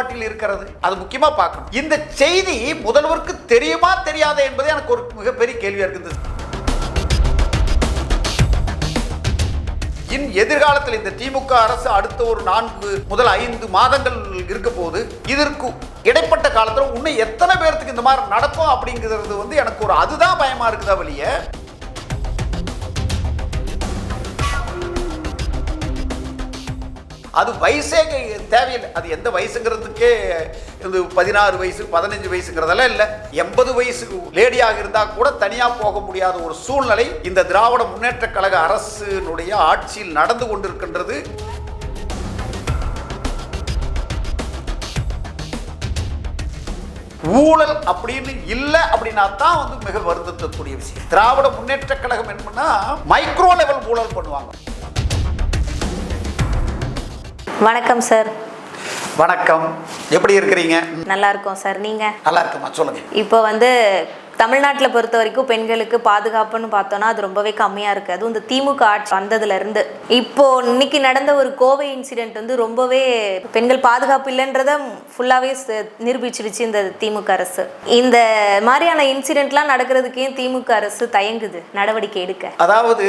கோட்பாட்டில் இருக்கிறது. அது முக்கியமா பார்க்கணும். இந்த செய்தி முதல்வருக்கு தெரியுமா தெரியாதா என்பது எனக்கு ஒரு மிகப்பெரிய கேள்வியா இருக்குது இன் எதிர்காலத்தில் இந்த திமுக அரசு அடுத்த ஒரு நான்கு முதல் ஐந்து மாதங்கள் இருக்க போது இதற்கு இடைப்பட்ட காலத்தில் இன்னும் எத்தனை பேர்த்துக்கு இந்த மாதிரி நடக்கும் அப்படிங்கிறது வந்து எனக்கு ஒரு அதுதான் பயமா இருக்குதா வெளிய. அது வயசே தேவையில்லை. அது எந்த வயசுங்கிறதுக்கே இது பதினாறு வயசு பதினஞ்சு வயசுங்கிறதெல்லாம் இல்லை. எண்பது வயசு லேடியாக இருந்தால் கூட தனியாக போக முடியாத ஒரு சூழ்நிலை இந்த திராவிட முன்னேற்ற கழக அரசினுடைய ஆட்சியில் நடந்து கொண்டிருக்கின்றது. ஊழல் அப்படின்னு இல்லை அப்படின்னா தான் வந்து மிக வருத்தக்கூடிய விஷயம். திராவிட முன்னேற்ற கழகம் என்னன்னா மைக்ரோ லெவல் ஊழல் பண்ணுவாங்க. வணக்கம் சார் வணக்கம். எப்படி இருக்கிறீங்க? நல்லா இருக்கோம் சார் நீங்க? நல்லா இருக்குமா சொல்லுங்க. இப்போ வந்து தமிழ்நாட்டில் பொறுத்த வரைக்கும் பெண்களுக்கு பாதுகாப்புன்னு பார்த்தோன்னா அது ரொம்பவே கம்மியாக இருக்குது அதுவும் இந்த திமுக ஆட்சி வந்ததுல இருந்து. இப்போ இன்னைக்கு நடந்த ஒரு கோவை இன்சிடென்ட் வந்து ரொம்பவே பெண்கள் பாதுகாப்பு இல்லைன்றத ஃபுல்லாகவே நிரூபிச்சிருச்சு இந்த திமுக அரசு. இந்த மாதிரியான இன்சிடென்ட்லாம் நடக்கிறதுக்கே திமுக அரசு தயங்குது? நடவடிக்கை எடுக்க. அதாவது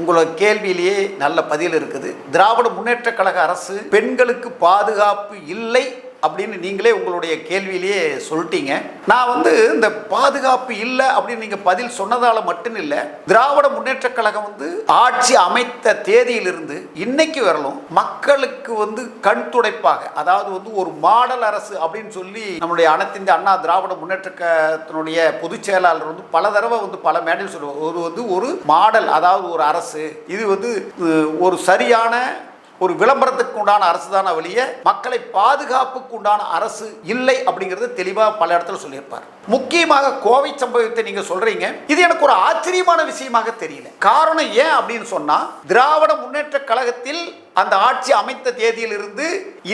உங்களோட கேள்வியிலேயே நல்ல பதில் இருக்குது. திராவிட முன்னேற்ற கழக அரசு பெண்களுக்கு பாதுகாப்பு இல்லை அப்படின்னு நீங்களே உங்களுடைய கேள்வியிலேயே சொல்லிட்டீங்க. நான் வந்து இந்த பாதுகாப்பு இல்லை அப்படின்னு நீங்க பதில் சொன்னதால மட்டும் இல்லை திராவிட முன்னேற்ற கழகம் வந்து ஆட்சி அமைத்த தேதியிலிருந்து இன்னைக்கு வரலும் மக்களுக்கு வந்து கண் துடைப்பாக அதாவது வந்து ஒரு மாடல் அரசு அப்படின்னு சொல்லி நம்முடைய அனைத்து அண்ணா திராவிட முன்னேற்ற கழகத்தினுடைய பொதுச் செயலாளர் வந்து பல தடவை வந்து பல மேடையில் சொல்லுவார். ஒரு வந்து ஒரு மாடல் அதாவது ஒரு அரசு இது வந்து ஒரு சரியான ஒரு விளம்பரத்துக்கு உண்டான அரசு தானே வழியே மக்களை பாதுகாப்புக்கு உண்டான அரசு இல்லை அப்படிங்கிறது தெளிவாக பல இடத்துல சொல்லியிருப்பார். முக்கியமாக கோவை சம்பவத்தை நீங்க சொல்றீங்க. இது எனக்கு ஒரு ஆச்சரியமான விஷயமாக தெரியல. காரணம் ஏன் அப்படின்னு சொன்னா திராவிட முன்னேற்ற கழகத்தில் அந்த ஆட்சி அமைத்த தேதியிலிருந்து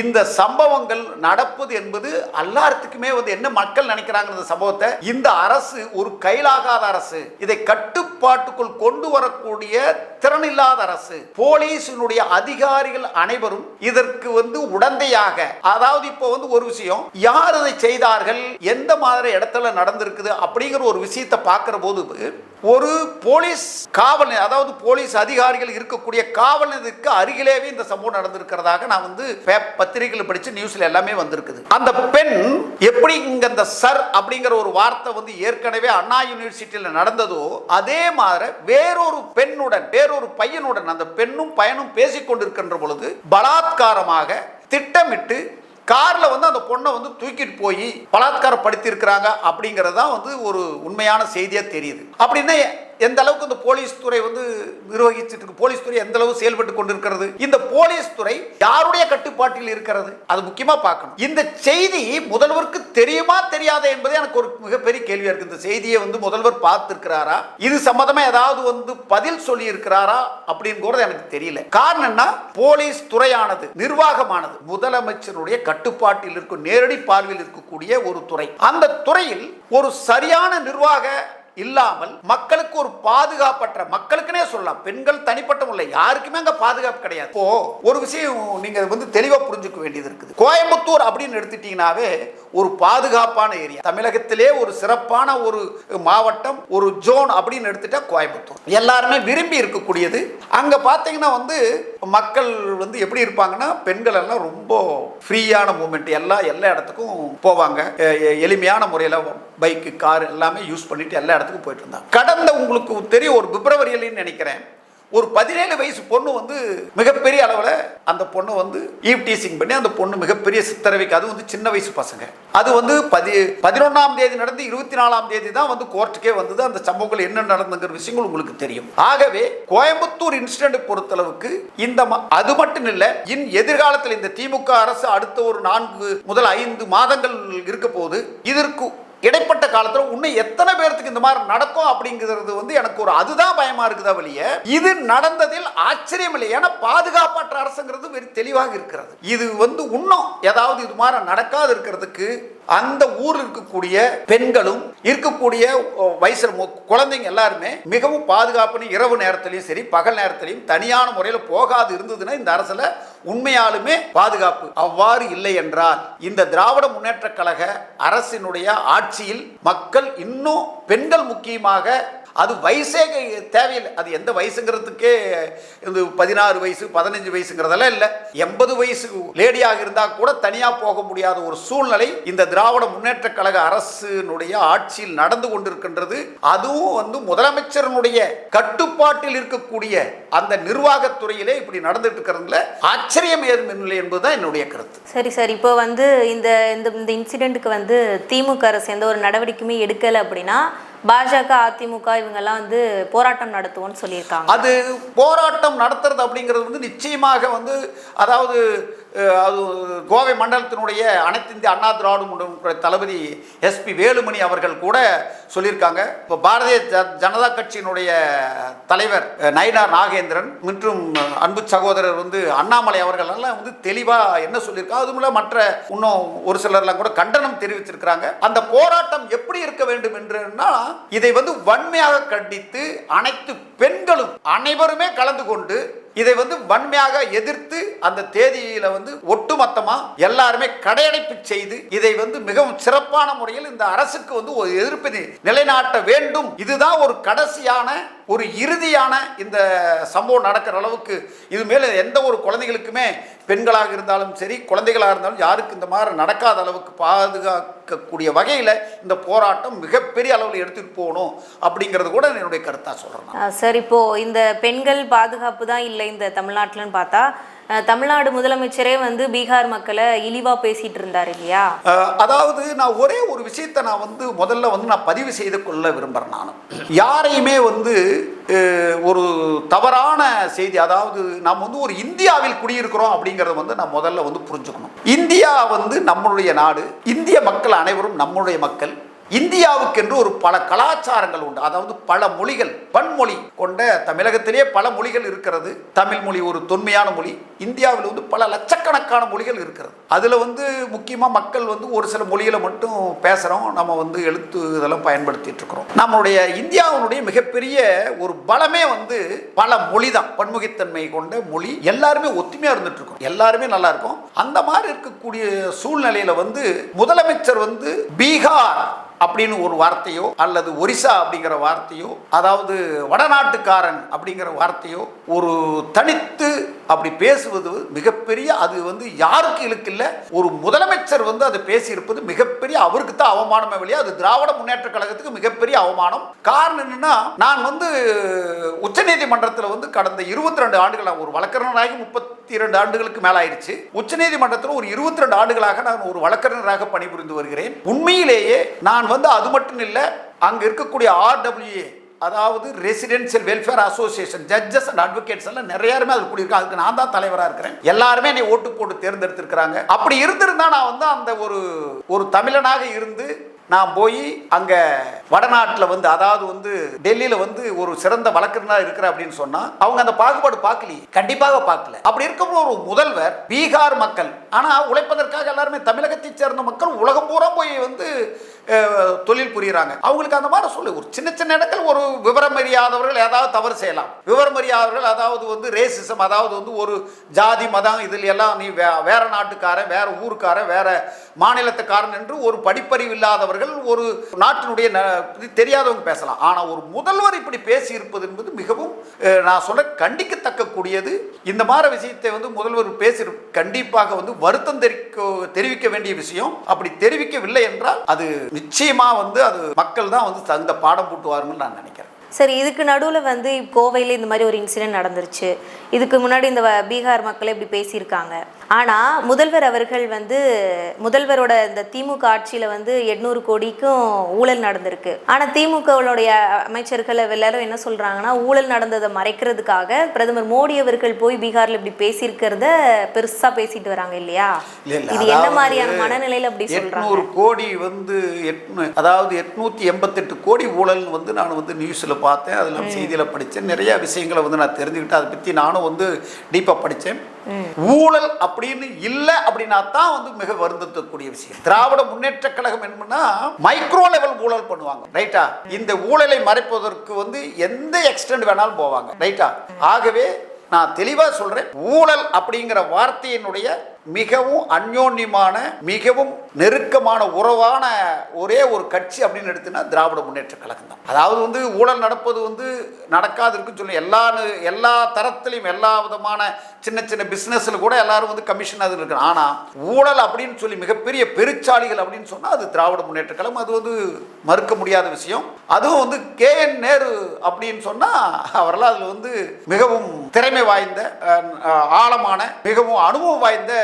இந்த சம்பவங்கள் நடப்பது என்பது எல்லாத்துக்குமே வந்து என்ன மக்கள் நினைக்கிறாங்க இந்த சம்பவத்தை? இந்த அரசு ஒரு கைலாகாத அரசு. இதை கட்டுப்பாட்டுக்குள் கொண்டு வரக்கூடிய திறனில்லாத அரசு. போலீஸினுடைய அதிகாரிகள் அனைவரும் இதற்கு வந்து உடந்தையாக அதாவது இப்போ வந்து ஒரு விஷயம் யார் அதை செய்தார்கள் எந்த மாதிரி இடத்துல நடந்திருக்குது அப்படிங்கிற ஒரு விஷயத்தை பார்க்குற போது ஒரு போலீஸ் காவல் அதாவது போலீஸ் அதிகாரிகள் இருக்கக்கூடிய காவல் நிலையத்துக்கு அருகிலேவே இந்த சம்பவம் நடந்திருக்கிறதாக நான் வந்து பத்திரிகையில் படித்து நியூஸில் எல்லாமே வந்திருக்குது. அந்த பெண் எப்படி இங்க இந்த சர் அப்படிங்கிற ஒரு வார்த்தை வந்து ஏற்கனவே அண்ணா யூனிவர்சிட்டியில் நடந்ததோ அதே மாதிரி வேறொரு பெண்ணுடன் வேறொரு பையனுடன் அந்த பெண்ணும் பயனும் பேசிக் கொண்டிருக்கின்ற பொழுது பலாத்காரமாக திட்டமிட்டு காரில் வந்து அந்த பொண்ணை வந்து தூக்கிட்டு போய் பலாத்காரப்படுத்தியிருக்கிறாங்க அப்படிங்கிறது தான் வந்து ஒரு உண்மையான செய்தியாக தெரியுது. அப்படின்னா எந்த அளவுக்கு இந்த போலீஸ் துறை வந்து நிர்வகிச்சுட்டு இருக்கு? போலீஸ் துறை எந்த அளவு செயல்பட்டு கொண்டிருக்கிறது? இந்த போலீஸ் துறை யாருடைய கட்டுப்பாட்டில் இருக்கிறது? அது முக்கியமா பார்க்கணும். இந்த செய்தி முதல்வருக்கு தெரியுமா தெரியாத என்பது எனக்கு ஒரு மிகப்பெரிய கேள்வியா இருக்கு. இந்த செய்தியை வந்து முதல்வர் பார்த்திருக்கிறாரா? இது சம்பந்தமா ஏதாவது வந்து பதில் சொல்லி இருக்கிறாரா அப்படிங்கிறது எனக்கு தெரியல. காரணம் போலீஸ் துறையானது நிர்வாகமானது முதலமைச்சருடைய கட்டுப்பாட்டில் இருக்கும் நேரடி பார்வையில் இருக்கக்கூடிய ஒரு துறை. அந்த துறையில் ஒரு சரியான நிர்வாக இல்லாமல் மக்களுக்கு ஒரு பாதுகாப்பற்ற மக்களுக்குனே சொல்லலாம் பெண்கள் தனிப்பட்ட இல்லை யாருக்குமே அங்க பாதுகாப்பு கிடையாது. இப்போ ஒரு விஷயம் நீங்க வந்து தெளிவா புரிஞ்சுக்க வேண்டியது இருக்குது. கோயம்புத்தூர் அப்படின்னு எடுத்துட்டீங்கன்னாவே ஒரு பாதுகாப்பான ஏரியா. தமிழகத்திலே ஒரு சிறப்பான ஒரு மாவட்டம் ஒரு ஜோன் அப்படின்னு எடுத்துட்டா கோயம்புத்தூர். எல்லாருமே விரும்பி இருக்கக்கூடியது. அங்க பாத்தீங்கன்னா வந்து மக்கள் வந்து எப்படி இருப்பாங்கன்னா பெண்கள் எல்லாம் ரொம்ப ஃப்ரீயான மூமெண்ட். எல்லா எல்லா இடத்துக்கும் போவாங்க. எளிமையான முறையில் பைக்கு கார் எல்லாமே யூஸ் பண்ணிட்டு எல்லா இடத்துக்கும் போயிட்டு இருந்தாங்க. கடந்த உங்களுக்கு தெரியும் ஒரு பிப்ரவரியிலன்னு நினைக்கிறேன். ஒரு பதினேழு வயசு பொண்ணு வந்து மிகப்பெரிய அளவில் அந்த பொண்ணு வந்து ஈவ் டீசிங் பண்ணி அந்த பொண்ணு மிகப்பெரிய சித்தரவைக்கு. அது வந்து சின்ன வயசு பசங்க. அது வந்து பதி பதினொன்றாம் தேதி நடந்து இருபத்தி நாலாம் தேதி தான் வந்து கோர்ட்டுக்கே வந்தது. அந்த சம்பவங்கள் என்ன நடந்துங்கிற விஷயங்கள் உங்களுக்கு தெரியும். ஆகவே கோயம்புத்தூர் இன்சிடென்ட் பொறுத்தளவுக்கு இந்த ம- அது மட்டும் இல்லை இன் எதிர்காலத்தில் இந்த திமுக அரசு அடுத்த ஒரு நான்கு முதல் ஐந்து மாதங்கள் இருக்க போது இதற்கு இடைப்பட்ட காலத்துல இன்னும் எத்தனை பேர்த்துக்கு இந்த மாதிரி நடக்கும் அப்படிங்கிறது வந்து எனக்கு ஒரு அதுதான் பயமா இருக்குதா வெளிய? இது நடந்ததில் ஆச்சரியம் இல்லை. ஏன்னா பாதுகாப்பற்ற அரசுங்கிறது வெறும் தெளிவாக இருக்கிறது. இது வந்து இன்னும் ஏதாவது இது மாதிரி நடக்காது இருக்கிறதுக்கு அந்த ஊரில் இருக்கக்கூடிய பெண்களும் இருக்கக்கூடிய வயசில் குழந்தைங்க எல்லாருமே மிகவும் பாதுகாப்புன்னு இரவு நேரத்திலையும் சரி பகல் நேரத்திலையும் தனியான முறையில் போகாது இருந்ததுன்னா இந்த அரசில் உண்மையாலுமே பாதுகாப்பு அவ்வாறு இல்லை என்றால் இந்த திராவிட முன்னேற்ற கழக அரசினுடைய ஆட்சியில் மக்கள் இன்னும் பெண்கள் முக்கியமாக அது வயசே தேவையில்லை. அது எந்த வயசுங்கிறதுக்கே இது பதினாறு வயசு பதினஞ்சு வயசுங்கிறதெல்லாம் இல்லை. எண்பது வயசு லேடியாக இருந்தால் கூட தனியாக போக முடியாத ஒரு சூழ்நிலை இந்த திராவிட முன்னேற்ற கழக அரசினுடைய ஆட்சியில் நடந்து கொண்டிருக்கின்றது. அதுவும் வந்து முதலமைச்சரனுடைய கட்டுப்பாட்டில் இருக்கக்கூடிய அந்த நிர்வாகத்துறையிலே இப்படி நடந்துட்டு இருக்கிறதுல ஆச்சரியம் ஏதும் இல்லை என்பதுதான் என்னுடைய கருத்து. சரி சார். இப்போ வந்து இந்த இந்த இந்த இன்சிடெண்ட்டுக்கு வந்து திமுக அரசு எந்த ஒரு நடவடிக்கையுமே எடுக்கலை அப்படின்னா பாஜக அதிமுக இவங்கெல்லாம் வந்து போராட்டம் நடத்துவோம்னு சொல்லியிருக்காங்க. அது போராட்டம் நடத்துறது அப்படிங்கிறது வந்து நிச்சயமாக வந்து அதாவது அது கோவை மண்டலத்தினுடைய அனைத்து இந்திய அண்ணா திராவிட முன்னேற்ற தளபதி எஸ்பி வேலுமணி அவர்கள் கூட சொல்லியிருக்காங்க. இப்போ பாரதிய ஜ- ஜனதா கட்சியினுடைய தலைவர் நயினார் நாகேந்திரன் மற்றும் அன்பு சகோதரர் வந்து அண்ணாமலை அவர்கள் எல்லாம் வந்து தெளிவாக என்ன சொல்லியிருக்காங்க அதுமில்ல மற்ற இன்னும் ஒரு சிலர்லாம் கூட கண்டனம் தெரிவிச்சிருக்கிறாங்க. அந்த போராட்டம் எப்படி இருக்க வேண்டும் என்றுன்னா இதை வந்து வன்மையாக கண்டித்து அனைத்து பெண்களும் அனைவருமே கலந்து கொண்டு இதை வந்து வன்மையாக எதிர்த்து அந்த தேதியில வந்து ஒட்டுமொத்தமா எல்லாருமே கடையடைப்பு செய்து இதை வந்து மிகவும் சிறப்பான முறையில் இந்த அரசுக்கு வந்து ஒரு எதிர்ப்பு நிலைநாட்ட வேண்டும். இதுதான் ஒரு கடைசியான ஒரு இறுதியான இந்த சம்பவம் நடக்கிற அளவுக்கு இது மேலே எந்த ஒரு குழந்தைகளுக்குமே பெண்களாக இருந்தாலும் சரி குழந்தைகளாக இருந்தாலும் யாருக்கு இந்த மாதிரி நடக்காத அளவுக்கு பாதுகாக்கக்கூடிய வகையில் இந்த போராட்டம் மிகப்பெரிய அளவில் எடுத்துகிட்டு போகணும் அப்படிங்கிறது கூட என்னுடைய கருத்தாக சொல்கிறேன் சார் இப்போது இந்த பெண்கள் பாதுகாப்பு தான் இல்லை இந்த தமிழ்நாட்டில்னு பார்த்தா தமிழ்நாடு முதலமைச்சரே வந்து பீகார் மக்களை இழிவா பேசிட்டு இருந்தார் இல்லையா அதாவது நான் ஒரே ஒரு விஷயத்தை நான் வந்து முதல்ல வந்து நான் பதிவு செய்து கொள்ள விரும்புகிறேன் நான். யாரையுமே வந்து ஒரு தவறான செய்தி அதாவது நாம் வந்து ஒரு இந்தியாவில் குடியிருக்கிறோம் அப்படிங்கிறத வந்து நான் முதல்ல வந்து புரிஞ்சுக்கணும். இந்தியா வந்து நம்மளுடைய நாடு இந்திய மக்கள் அனைவரும் நம்முடைய மக்கள். இந்தியாவுக்கென்று ஒரு பல கலாச்சாரங்கள் உண்டு. அதாவது பல மொழிகள் பன்மொழி கொண்ட தமிழகத்திலே பல மொழிகள் இருக்கிறது. தமிழ் மொழி ஒரு தொன்மையான மொழி. இந்தியாவில் வந்து பல லட்சக்கணக்கான மொழிகள் இருக்கிறது. அதில் வந்து முக்கியமாக மக்கள் வந்து ஒரு சில மொழிகளை மட்டும் பேசுகிறோம் நம்ம வந்து எழுத்து இதெல்லாம் பயன்படுத்திட்டு இருக்கிறோம். நம்மளுடைய இந்தியாவினுடைய மிகப்பெரிய ஒரு பலமே வந்து பல மொழி தான் பன்முகத்தன்மை கொண்ட மொழி. எல்லாருமே ஒத்துமையாக இருந்துட்டு இருக்கோம். எல்லாருமே நல்லா இருக்கும். அந்த மாதிரி இருக்கக்கூடிய சூழ்நிலையில் வந்து முதலமைச்சர் வந்து பீகார் அப்படின்னு ஒரு வார்த்தையோ அல்லது ஒரிசா அப்படிங்கிற வார்த்தையோ அதாவது வடநாட்டுக்காரன் அப்படிங்கிற வார்த்தையோ ஒரு தனித்து அப்படி பேசுவது மிகப்பெரிய அது வந்து யாருக்கு இழுக்கில்ல ஒரு முதலமைச்சர் வந்து அதை பேசியிருப்பது மிகப்பெரிய அவருக்கு தான் அவமானமே வழியா அது திராவிட முன்னேற்ற கழகத்துக்கு மிகப்பெரிய அவமானம். காரணம் என்னன்னா நான் வந்து உச்சநீதிமன்றத்தில் வந்து கடந்த இருபத்தி ரெண்டு ஆண்டுகள் ஒரு வழக்கறிஞராகி முப்பத்தி இரண்டு ஆண்டுகளுக்கு மேல ஆயிடுச்சு உச்சநீதிமன்றத்தில் ஒரு இருபத்தி ரெண்டு ஆண்டுகளாக நான் ஒரு வழக்கறிஞராக பணிபுரிந்து வருகிறேன். உண்மையிலேயே நான் வந்து அது மட்டும் இல்லை அங்க இருக்கக்கூடிய ஆர்டபிள்யூஏ அதாவது residential welfare association judges and advocates எல்லாம் நிறையாருமே அதில் கூடியிருக்காங்க. அதுக்கு நான் தான் தலைவராக இருக்கிறேன். எல்லாருமே என்னை ஓட்டு போட்டு தேர்ந்தெடுத்திருக்கிறாங்க. அப்படி இருந்திருந்தா நான் வந்து அந்த ஒரு ஒரு தமிழனாக இருந்து நான் போய் அங்கே வடநாட்டில் வந்து அதாவது வந்து டெல்லியில் வந்து ஒரு சிறந்த வழக்கறிஞராக இருக்கிற அப்படின்னு சொன்னால் அவங்க அந்த பாகுபாடு பார்க்கலையே. கண்டிப்பாக பார்க்கல. அப்படி இருக்கும்போது ஒரு முதல்வர் பீகார் மக்கள் ஆனால் உழைப்பதற்காக எல்லாருமே தமிழகத்தை சேர்ந்த மக்கள் உலகம் பூரா போய் வந்து தொழில் புரியுறாங்க. அவங்களுக்கு அந்த மாதிரி சொல்லு ஒரு சின்ன சின்ன இடங்கள் ஒரு விவரம் அறியாதவர்கள் ஏதாவது தவறு செய்யலாம். விவரம் அறியாதவர்கள் அதாவது வந்து ரேசிசம் அதாவது வந்து ஒரு ஜாதி மதம் இதில் எல்லாம் நீ வே வேற நாட்டுக்காரன் வேற ஊருக்காரன் வேற மாநிலத்துக்காரன் என்று ஒரு படிப்பறிவு இல்லாதவர்கள் ஒரு நாட்டினுடைய இது தெரியாதவங்க பேசலாம். ஆனால் ஒரு முதல்வர் இப்படி பேசி இருப்பது என்பது மிகவும் நான் சொல்ல கண்டிக்கத்தக்க கூடியது இந்த மாதிரி விஷயத்தை வந்து முதல்வர் பேசி கண்டிப்பாக வந்து வருத்தம் தெரிவிக்க தெரிவிக்க வேண்டிய விஷயம். அப்படி தெரிவிக்கவில்லை என்றால் அது நிச்சயமாக வந்து அது மக்கள் தான் வந்து தகுந்த பாடம் போட்டுவாருன்னு நான் நினைக்கிறேன். சரி இதுக்கு நடுவில் வந்து கோவையில் இந்த மாதிரி ஒரு இன்சிடென்ட் நடந்துருச்சு. இதுக்கு முன்னாடி இந்த பீகார் மக்கள் இப்படி பேசியிருக்காங்க. ஆனால் முதல்வர் அவர்கள் வந்து முதல்வரோட இந்த திமுக ஆட்சியில் வந்து எட்நூறு கோடிக்கும் ஊழல் நடந்திருக்கு. ஆனால் திமுகவுடைய அமைச்சர்கள் எல்லாரும் என்ன சொல்கிறாங்கன்னா ஊழல் நடந்ததை மறைக்கிறதுக்காக பிரதமர் மோடி அவர்கள் போய் பீகாரில் இப்படி பேசியிருக்கிறத பெருசாக பேசிட்டு வராங்க இல்லையா? இல்ல, இல்ல, இது என்ன மாதிரியான மனநிலையில் அப்படி எட்நூறு கோடி வந்து அதாவது எட்நூத்தி எண்பத்தெட்டு கோடி ஊழல் வந்து நான் வந்து நியூஸில் பார்த்தேன். அதில் செய்தியில் படித்தேன் நிறைய விஷயங்களை வந்து நான் தெரிஞ்சுக்கிட்டேன். அதை பற்றி நானும் நானும் வந்து டீப்பாக படித்தேன் ஊழல் அப்படின்னு இல்லை அப்படின்னா தான் வந்து மிக வருந்தக்கூடிய விஷயம். திராவிட முன்னேற்ற கழகம் என்னன்னா மைக்ரோ லெவல் ஊழல் பண்ணுவாங்க. ரைட்டா இந்த ஊழலை மறைப்பதற்கு வந்து எந்த எக்ஸ்டெண்ட் வேணாலும் போவாங்க. ரைட்டா ஆகவே நான் தெளிவாக சொல்றேன் ஊழல் அப்படிங்கிற வார்த்தையினுடைய மிகவும் அந்யோன்யமான மிகவும் நெருக்கமான உறவான ஒரே ஒரு கட்சி அப்படின்னு எடுத்துனா திராவிட முன்னேற்ற கழகம் தான். அதாவது வந்து ஊழல் நடப்பது வந்து நடக்காது இருக்குன்னு சொல்லி எல்லா எல்லா தரத்துலையும் எல்லா விதமான சின்ன சின்ன பிஸ்னஸில் கூட எல்லாரும் வந்து கமிஷன் அது இருக்கு. ஆனால் ஊழல் அப்படின்னு சொல்லி மிகப்பெரிய பெருச்சாளிகள் அப்படின்னு சொன்னால் அது திராவிட முன்னேற்ற கழகம். அது வந்து மறுக்க முடியாத விஷயம். அதுவும் வந்து கே என் நேரு அப்படின்னு சொன்னால் அவரெல்லாம் அதில் வந்து மிகவும் திறமை வாய்ந்த ஆழமான மிகவும் அனுபவம் வாய்ந்த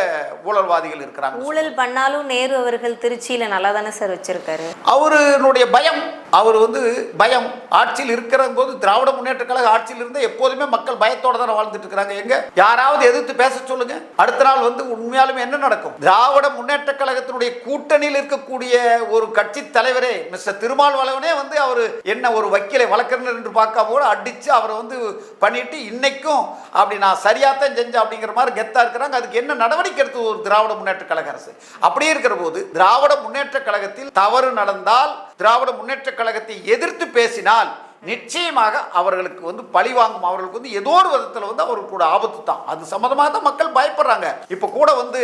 ஊழல்வாதிகள் இருக்கிறாங்க. ஊழல் பண்ணாலும் நேரு அவர்கள் திருச்சியில நல்லா தானே சார் வச்சிருக்காரு? அவருடைய பயம் அவர் வந்து பயம். ஆட்சியில் இருக்கிற போது திராவிட முன்னேற்ற கழக ஆட்சியில் இருந்து எப்போதுமே மக்கள் பயத்தோட தானே வாழ்ந்துட்டு இருக்கிறாங்க. எங்க? யாராவது எதிர்த்து பேச சொல்லுங்க. அடுத்த நாள் வந்து உண்மையாலுமே என்ன நடக்கும்? திராவிட முன்னேற்ற கழகத்தினுடைய கூட்டணியில் இருக்கக்கூடிய ஒரு கட்சி தலைவரே மிஸ்டர் திருமாவளவனே வந்து அவர் என்ன ஒரு வக்கீலை வழக்கறிஞர் என்று பார்க்காம கூட அடிச்சு அவரை வந்து பண்ணிட்டு இன்னைக்கும் அப்படி நான் சரியாத்தான் செஞ்சேன் அப்படிங்கிற மாதிரி கெத்தா இருக்கிறாங்க. அதுக்கு என்ன நடவடிக்கை எடுத்து ஒரு திராவிட முன்னேற்ற கழக அரசு? அப்படியே இருக்கிற போது திராவிட முன்னேற்ற கழகத்தில் தவறு நடந்தால் திராவிட முன்னேற்ற கழகத்தை எதிர்த்து பேசினால் நிச்சயமாக அவர்களுக்கு வந்து பழி வாங்கும். அவர்களுக்கு வந்து ஏதோ ஒரு விதத்தில் வந்து அவருக்கு கூட ஆபத்து தான். அது சம்மந்தமாக தான் மக்கள் பயப்படுறாங்க. இப்போ கூட வந்து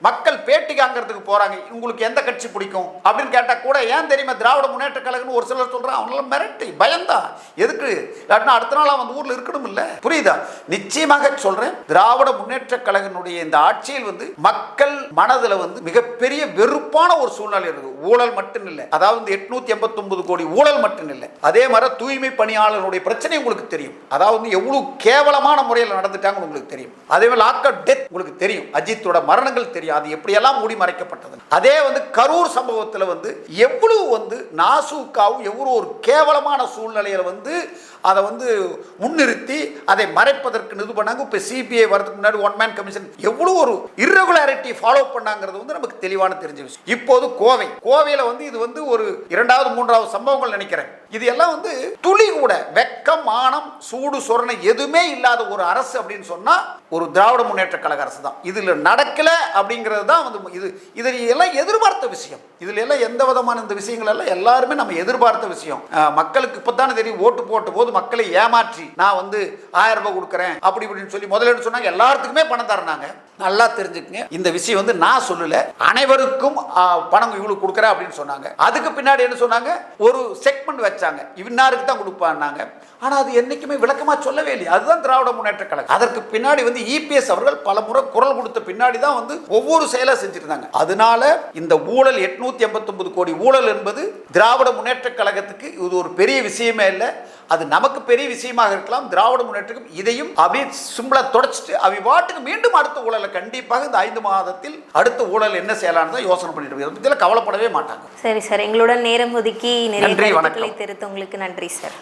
மக்கள் பேட்டி காங்கிறதுக்கு போறாங்க. உங்களுக்கு எந்த கட்சி பிடிக்கும்? அப்படின்னு கேட்டால் கூட ஏன் தெரியுமா? திராவிட முன்னேற்ற கழகம்னு ஒரு சிலர் சொல்கிறான் அவங்களாம் மிரட்டி பயந்தான் எதுக்கு? இல்லாட்டினா அடுத்த நாள் அவன் அந்த ஊர்ல இருக்கணும் இல்ல. புரியுதா? நிச்சயமாக சொல்றேன். திராவிட முன்னேற்ற கழகனுடைய இந்த ஆட்சியில் வந்து மக்கள் மனதுல வந்து மிகப்பெரிய வெறுப்பான ஒரு சூழ்நிலை இருக்கு ஊழல் மட்டும் இல்லை. அதாவது இந்த எட்நூத்தி எண்பத்தொன்பது கோடி ஊழல் மட்டும் இல்லை. அதே மாதிரி தூய்மை பணியாளர்களுடைய பிரச்சனை உங்களுக்கு தெரியும். அதாவது வந்து எவ்வளவு கேவலமான முறையில் நடந்துட்டாங்கன்னு உங்களுக்கு தெரியும். அதே மாதிரி லாக் டெத் உங்களுக்கு தெரியும். அஜித்தோட மரணங்கள் தெரியும். அது எப்படியெல்லாம் மூடி மறைக்கப்பட்டது. அதே வந்து கரூர் சம்பவத்தில் வந்து எவ்வளவு வந்து நாசுக்காவும் எவ்வளோ ஒரு கேவலமான சூழ்நிலையில் வந்து அதை வந்து முன்னிறுத்தி அதை மறைப்பதற்கு இது பண்ணாங்க. இப்போ சிபிஐ வரதுக்கு முன்னாடி ஒன் மேன் கமிஷன் எவ்வளோ ஒரு இரகுலாரிட்டி ஃபாலோ பண்ணாங்கிறது வந்து நமக்கு தெளிவான தெரிஞ்ச விஷயம். இப்போது கோவை. கோவையில் வந்து இது வந்து ஒரு இரண்டாவது மூன்றாவது சம்பவங்கள் நினைக்கிறேன். இது எல்லாம் வந்து துளி கூட வெக்கம் மானம் சூடு சொரணை எதுவுமே இல்லாத ஒரு அரசு அப்படின்னு சொன்னா ஒரு திராவிட முன்னேற்ற கழக அரசு தான் இதுல நடக்கல அப்படிங்கிறது தான் வந்து இது இதில் எல்லாம் எதிர்பார்த்த விஷயம். இதுல எல்லாம் எந்த விதமான இந்த விஷயங்கள் எல்லாம் எல்லாருமே நம்ம எதிர்பார்த்த விஷயம். மக்களுக்கு இப்பதானே தெரியும் ஓட்டு போட்ட போது மக்களை ஏமாற்றி நான் வந்து ஆயிரம் ரூபாய் கொடுக்குறேன் அப்படி இப்படின்னு சொல்லி முதலீடு சொன்னாங்க. எல்லாத்துக்குமே பணம் தரணாங்க நல்லா தெரிஞ்சுக்கங்க. இந்த விஷயம் வந்து நான் சொல்லல அனைவருக்கும் பணம் இவ்வளவு கொடுக்குறேன் அப்படின்னு சொன்னாங்க. அதுக்கு பின்னாடி என்ன சொன்னாங்க? ஒரு செக்மெண்ட் வச்சாங்க. இவனாருக்கு தான் கொடுப்பான்னாங்க. ஆனால் அது என்றைக்குமே விளக்கமாக சொல்லவே இல்லை அதுதான் திராவிட முன்னேற்ற கழகம். அதற்கு பின்னாடி வந்து இபிஎஸ் அவர்கள் பல முறை குரல் கொடுத்த பின்னாடி தான் வந்து ஒவ்வொரு செயலாக செஞ்சுருந்தாங்க. அதனால இந்த ஊழல் எட்நூத்தி எண்பத்தொன்பது கோடி ஊழல் என்பது திராவிட முன்னேற்ற கழகத்துக்கு இது ஒரு பெரிய விஷயமே இல்லை. அது நமக்கு பெரிய விஷயமாக இருக்கலாம் திராவிட முன்னேற்றம் இதையும் அப்படியே சிம்பிளா தொடச்சிட்டு அவை பாட்டுக்கு மீண்டும் அடுத்த ஊழலை கண்டிப்பாக இந்த ஐந்து மாதத்தில் அடுத்த ஊழல் என்ன செய்யலாம்னு தான் யோசனை பண்ணிட்டு இருக்கு. இதை பத்தியெல்லாம் கவலைப்படவே மாட்டாங்க சரி சார் எங்களுடன் நேரம் ஒதுக்கி நிறைய. தெரிவித்து உங்களுக்கு நன்றி சார்